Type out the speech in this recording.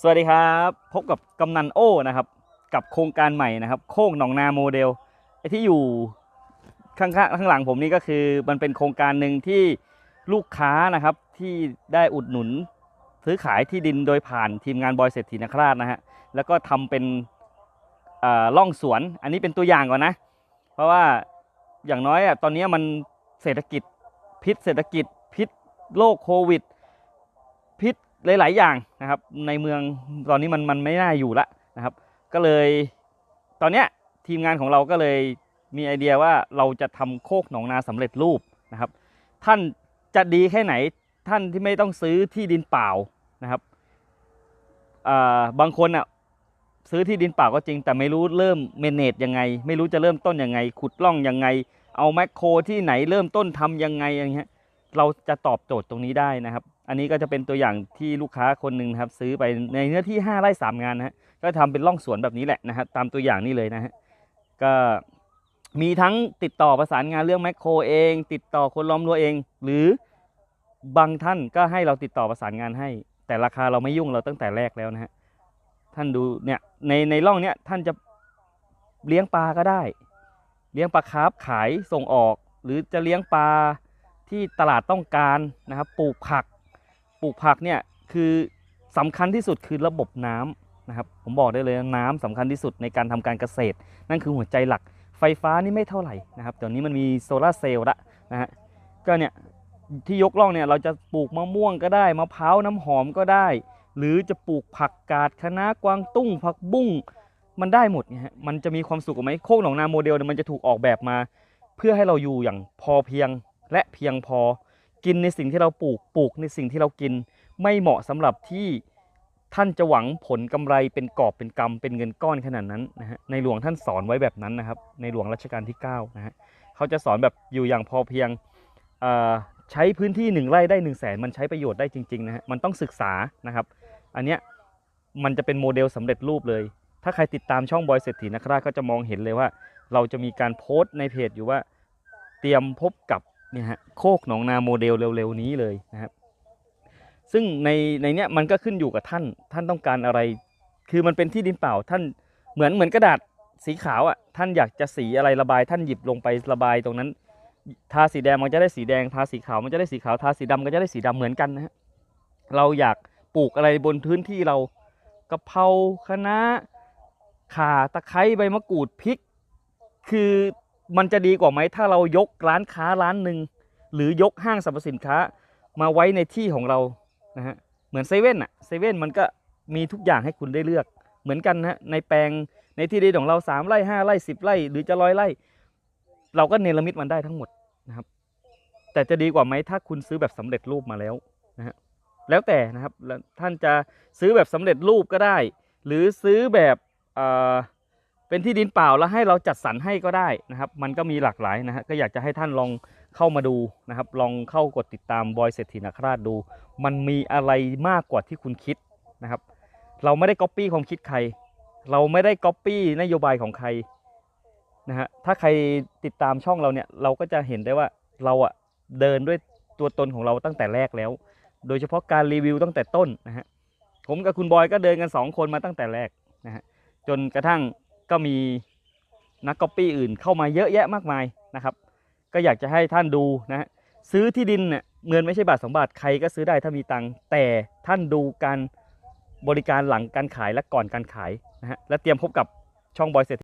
สวัสดีครับ พบกับกำนันโอ้นะครับ กับโครงการใหม่นะครับ โค้งหนองนาโมเดลไอ้ที่อยู่ข้างๆข้างหลังผมนี่ก็คือมันเป็นโครงการหนึ่งที่ลูกค้านะครับที่ได้อุดหนุนซื้อขายที่ดินโดยผ่านทีมงานบอยเศรษฐีนคราชนะฮะแล้วก็ทำเป็นเอ่อร่องสวน อันนี้เป็นตัวอย่างก่อนนะ เพราะว่าอย่างน้อยอะตอนนี้มันเศรษฐกิจพิษเศรษฐกิจพิษโรคโควิดพิษ หลาย ๆ อย่างนะครับ ในเมืองตอนนี้มันมันไม่น่าอยู่ละนะครับ ก็เลยตอนเนี้ยทีมงานของเราก็เลยมีไอเดียว่าเราจะทำโคกหนองนาสำเร็จรูปนะครับ ท่านจะดีแค่ไหนท่านที่ไม่ต้องซื้อที่ดินเปล่านะครับบางคนอะซื้อที่ดินเปล่าก็จริง แต่ไม่รู้เริ่มเมเนจยังไง ไม่รู้จะเริ่มต้นยังไง ขุดร่องยังไง เอาแมคโครที่ไหนเริ่มต้นทำยังไงอย่างเงี้ยเราจะตอบโจทย์ตรงนี้ได้นะครับ อันนี้ก็จะเป็นตัวอย่างที่ลูกค้าคนหนึ่งครับ ซื้อไปในเนื้อที่ 5 ไร่ 3 งานนะฮะก็ทำเป็นร่องสวนแบบนี้แหละนะฮะตามตัวอย่างนี้เลยนะฮะก็มีทั้งติดต่อประสานงานเรื่องแมคโครเอง ติดต่อคนล้อมรั้วเอง หรือบางท่านก็ให้เราติดต่อประสานงานให้ แต่ราคาเราไม่ยุ่งเราตั้งแต่แรกแล้วนะฮะท่านดูเนี่ยในในร่องเนี้ยท่านจะเลี้ยงปลาก็ได้ เลี้ยงปลาคาร์ฟขายส่งออก หรือจะเลี้ยงปลาที่ตลาดต้องการนะครับปลูกผัก ปลูกผักเนี่ยคือสำคัญที่สุดคือระบบน้ำนะครับผมบอกได้เลยนะน้ำสำคัญที่สุดในการทำการเกษตร นั่นคือหัวใจหลัก ไฟฟ้านี่ไม่เท่าไหร่นะครับเดี๋ยวนี้มันมีโซลาเซลล์ละนะฮะก็เนี่ยที่ยกล่องเนี่ยเราจะปลูกมะม่วงก็ได้มะพร้าวน้ำหอมก็ได้ หรือจะปลูกผักกาดคะน้ากวางตุ้ง ผักบุ้งมันได้หมดนี่ยฮะมันจะมีความสุขไหมโคกหนองนาโมเดลเนี่ยมันจะถูกออกแบบมา เพื่อให้เราอยู่อย่างพอเพียงและเพียงพอ กินในสิ่งที่เราปลูกปลูกในสิ่งที่เรากิน ไม่เหมาะสำหรับที่ท่านจะหวังผลกำไรเป็นกอบเป็นกำเป็นเงินก้อนขนาดนั้นนะฮะในหลวงท่านสอนไว้แบบนั้นนะครับ ในหลวงรัชกาลที่9นะฮะเขาจะสอนแบบอยู่อย่างพอเพียงอ่อใช้พื้นที่หนึ่งไร่ได้หนึ่งแสนมันใช้ประโยชน์ได้จริงๆนะฮะมันต้องศึกษานะครับ อันเนี้ยมันจะเป็นโมเดลสำเร็จรูปเลย ถ้าใครติดตามช่องบอยเศรษฐีนะครับก็จะมองเห็นเลยว่า เราจะมีการโพสต์ในเพจอยู่ว่า เตรียมพบกับ เนี่ยฮะโคกหนองนาโมเดลเร็วๆนี้เลยนะครับ ซึ่งในในเนี้ยมันก็ขึ้นอยู่กับท่านท่านต้องการอะไร คือมันเป็นที่ดินเปล่าท่านเหมือนเหมือนกระดาษสีขาวอะท่านอยากจะสีอะไรระบาย ท่านหยิบลงไประบายตรงนั้น ทาสีแดงมันจะได้สีแดงทาสีขาวมันจะได้สีขาวทาสีดำก็จะได้สีดำเหมือนกันนะฮะเราอยากปลูกอะไรบนพื้นที่เรากะเพราคะน้าข่าตะไคร้ใบมะกรูดพริก คือ มันจะดีกว่าไหมถ้าเรายกร้านค้าร้านหนึ่งหรือยกห้างสรรพสินค้ามาไว้ในที่ของเรานะฮะเหมือนเซเว่นอะเซเว่นมันก็มีทุกอย่างให้คุณได้เลือกเหมือนกันนะฮะในแปลงในที่ดินของเราสามไร่ห้าไร่สิบไร่หรือจะร้อยไร่เราก็เนรมิตมันได้ทั้งหมดนะครับ แต่จะดีกว่าไหมถ้าคุณซื้อแบบสำเร็จรูปมาแล้วนะฮะแล้วแต่นะครับท่านจะซื้อแบบสำเร็จรูปก็ได้ หรือซื้อแบบอ่อ เป็นที่ดินเปล่าแล้วให้เราจัดสรรให้ก็ได้นะครับ มันก็มีหลากหลายนะฮะก็อยากจะให้ท่านลองเข้ามาดูนะครับ ลองเข้ากดติดตามบอยเศรษฐีนาคราชดู มันมีอะไรมากกว่าที่คุณคิดนะครับ เราไม่ได้ก๊อปปี้ความคิดใคร เราไม่ได้ก๊อปปี้นโยบายของใครนะฮะถ้าใครติดตามช่องเราเนี่ยเราก็จะเห็นได้ว่าเราอะเดินด้วยตัวตนของเราตั้งแต่แรกแล้ว โดยเฉพาะการรีวิวตั้งแต่ต้นนะฮะผมกับคุณบอยก็เดินกันสองคนมาตั้งแต่แรกนะฮะจนกระทั่ง ก็มีนักก๊อปปี้อื่นเข้ามาเยอะแยะมากมายนะครับ ก็อยากจะให้ท่านดูนะฮะซื้อที่ดินเนี่ยเงินไม่ใช่บาทสองบาทใครก็ซื้อได้ถ้ามีตังค์แต่ท่านดูการบริการหลังการขายและก่อนการขายนะฮะและเตรียมพบกับช่องบอยเศรษฐ